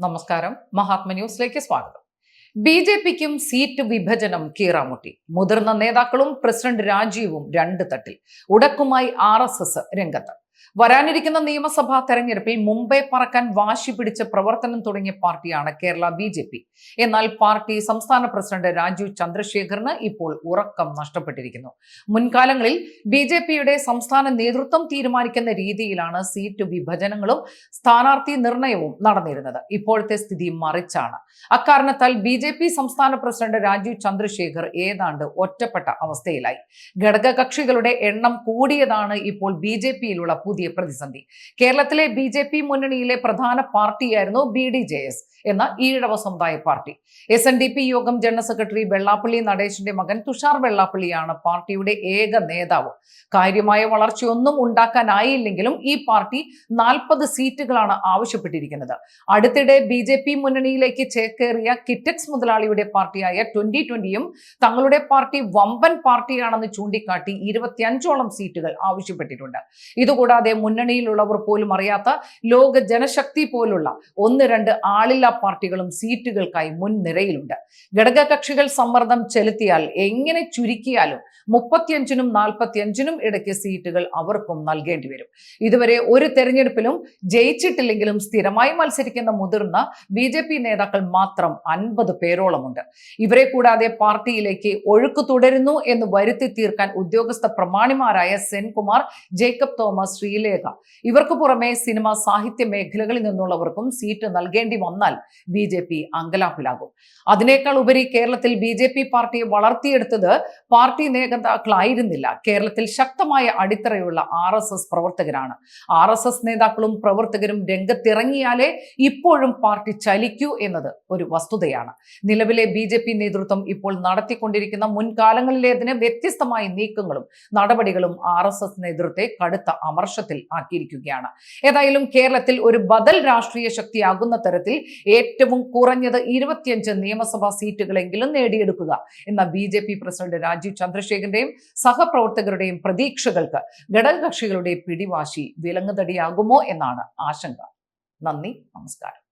നമസ്കാരം. മഹാത്മ ന്യൂസിലേക്ക് സ്വാഗതം. ബി ജെ പിക്കും സീറ്റ് വിഭജനം കീറാമുട്ടി. മുതിർന്ന നേതാക്കളും പ്രസിഡന്റ് രാജീവും രണ്ട് തട്ടിൽ. ഉടക്കുമായി ആർ എസ് എസ് രംഗത്ത്. വരാനിരിക്കുന്ന നിയമസഭാ തെരഞ്ഞെടുപ്പിൽ മുംബൈ പറക്കാൻ വാശി പിടിച്ച പ്രവർത്തനം തുടങ്ങിയ പാർട്ടിയാണ് കേരള ബി ജെ പി. എന്നാൽ പാർട്ടി സംസ്ഥാന പ്രസിഡന്റ് രാജു ചന്ദ്രശേഖറിന് ഇപ്പോൾ ഉറക്കം നഷ്ടപ്പെട്ടിരിക്കുന്നു. മുൻകാലങ്ങളിൽ ബി ജെ പിയുടെ സംസ്ഥാന നേതൃത്വം തീരുമാനിക്കുന്ന രീതിയിലാണ് സീറ്റ് വിഭജനങ്ങളും സ്ഥാനാർത്ഥി നിർണയവും നടന്നിരുന്നത്. ഇപ്പോഴത്തെ സ്ഥിതി മറിച്ചാണ്. അക്കാരണത്താൽ ബി ജെ പി സംസ്ഥാന പ്രസിഡന്റ് രാജു ചന്ദ്രശേഖർ ഏതാണ്ട് ഒറ്റപ്പെട്ട അവസ്ഥയിലായി. ഘടകകക്ഷികളുടെ എണ്ണം കൂടിയതാണ് ഇപ്പോൾ ബി ജെ പിയിലുള്ള പുതിയ പ്രതിസന്ധി. കേരളത്തിലെ ബി ജെ പി മുന്നണിയിലെ പ്രധാന പാർട്ടിയായിരുന്നു ബി ഡി ജെ എസ് എന്ന ഈഴവ സമുദായ party. S N D P Yogam general secretary Vellappally നടേശന്റെ മകൻ തുഷാർ വെള്ളാപ്പള്ളിയാണ് പാർട്ടിയുടെ ഏക നേതാവ്. കാര്യമായ വളർച്ചയൊന്നും ഉണ്ടാക്കാനായില്ലെങ്കിലും ഈ പാർട്ടി നാൽപ്പത് സീറ്റുകളാണ് ആവശ്യപ്പെട്ടിരിക്കുന്നത്. അടുത്തിടെ ബി ജെ പി മുന്നണിയിലേക്ക് ചേക്കേറിയ കിറ്റക്സ് മുതലാളിയുടെ പാർട്ടിയായ ട്വന്റി ട്വന്റിയും തങ്ങളുടെ പാർട്ടി വമ്പൻ പാർട്ടിയാണെന്ന് ചൂണ്ടിക്കാട്ടി ഇരുപത്തിയഞ്ചോളം സീറ്റുകൾ ആവശ്യപ്പെട്ടിട്ടുണ്ട്. ഇതുകൂടാതെ മുന്നണിയിലുള്ളവർ പോലും അറിയാത്ത ലോക ജനശക്തി പോലുള്ള ഒന്ന് രണ്ട് ആളില്ലാ പാർട്ടികളും സീറ്റുകൾക്കായി മുൻനിരയിലുണ്ട് ഘടകകക്ഷികൾ സമ്മർദ്ദം ചെലുത്തിയാൽ എങ്ങനെ ചുരുക്കിയാലും മുപ്പത്തിയഞ്ചിനും നാൽപ്പത്തിയഞ്ചിനും ഇടയ്ക്ക് സീറ്റുകൾ അവർക്കും നൽകേണ്ടി വരും. ഇതുവരെ ഒരു തെരഞ്ഞെടുപ്പിലും ജയിച്ചിട്ടില്ലെങ്കിലും സ്ഥിരമായി മത്സരിക്കുന്ന മുതിർന്ന ബി നേതാക്കൾ മാത്രം അൻപത് പേരോളമുണ്ട്. ഇവരെ കൂടാതെ പാർട്ടിയിലേക്ക് ഒഴുക്ക് തുടരുന്നു എന്ന് വരുത്തി തീർക്കാൻ ഉദ്യോഗസ്ഥ പ്രമാണിമാരായ സെൻകുമാർ ജേക്കബ് തോമസ് ശ്രീലേഖ. ഇവർക്ക് പുറമെ സിനിമ സാഹിത്യ മേഖലകളിൽ നിന്നുള്ളവർക്കും സീറ്റ് നൽകേണ്ടി വന്നാൽ ബി ജെ പി അങ്കലാപ്പിലാകും. അതിനേക്കാൾ ഉപരി കേരളത്തിൽ ബി ജെ പി പാർട്ടിയെ വളർത്തിയെടുത്തത് പാർട്ടി നേതാക്കളായിരുന്നില്ല. കേരളത്തിൽ ശക്തമായ അടിത്തറയുള്ള ആർ എസ് എസ് പ്രവർത്തകരാണ്. ആർ എസ് എസ് നേതാക്കളും പ്രവർത്തകരും രംഗത്തിറങ്ങിയാലേ ഇപ്പോഴും പാർട്ടി ചലിക്കൂ എന്നത് ഒരു വസ്തുതയാണ്. നിലവിലെ ബി ജെ പി നേതൃത്വം ഇപ്പോൾ നടത്തിക്കൊണ്ടിരിക്കുന്ന മുൻകാലങ്ങളിലേതിന് വ്യത്യസ്തമായ നീക്കങ്ങളും നടപടികളും ആർ എസ് എസ് നേതൃത്വത്തെ കടുത്ത അമർഷത്തിൽ ആക്കിയിരിക്കുകയാണ്. ഏതായാലും കേരളത്തിൽ ഒരു ബദൽ രാഷ്ട്രീയ ശക്തിയാകുന്ന തരത്തിൽ ഏറ്റവും കുറഞ്ഞത് ഇരുപത്തിയഞ്ച് നിയമസഭാ സീറ്റുകളെങ്കിലും നേടിയെടുക്കുക എന്ന B J P president Rajeev ചന്ദ്രശേഖരന്റെയും സഹപ്രവർത്തകരുടെയും പ്രതീക്ഷകൾക്ക് ഘടകകക്ഷികളുടെ പിടിവാശി വിലങ്ങുതടിയാകുമോ എന്നാണ് ആശങ്ക. നന്ദി നമസ്കാരം.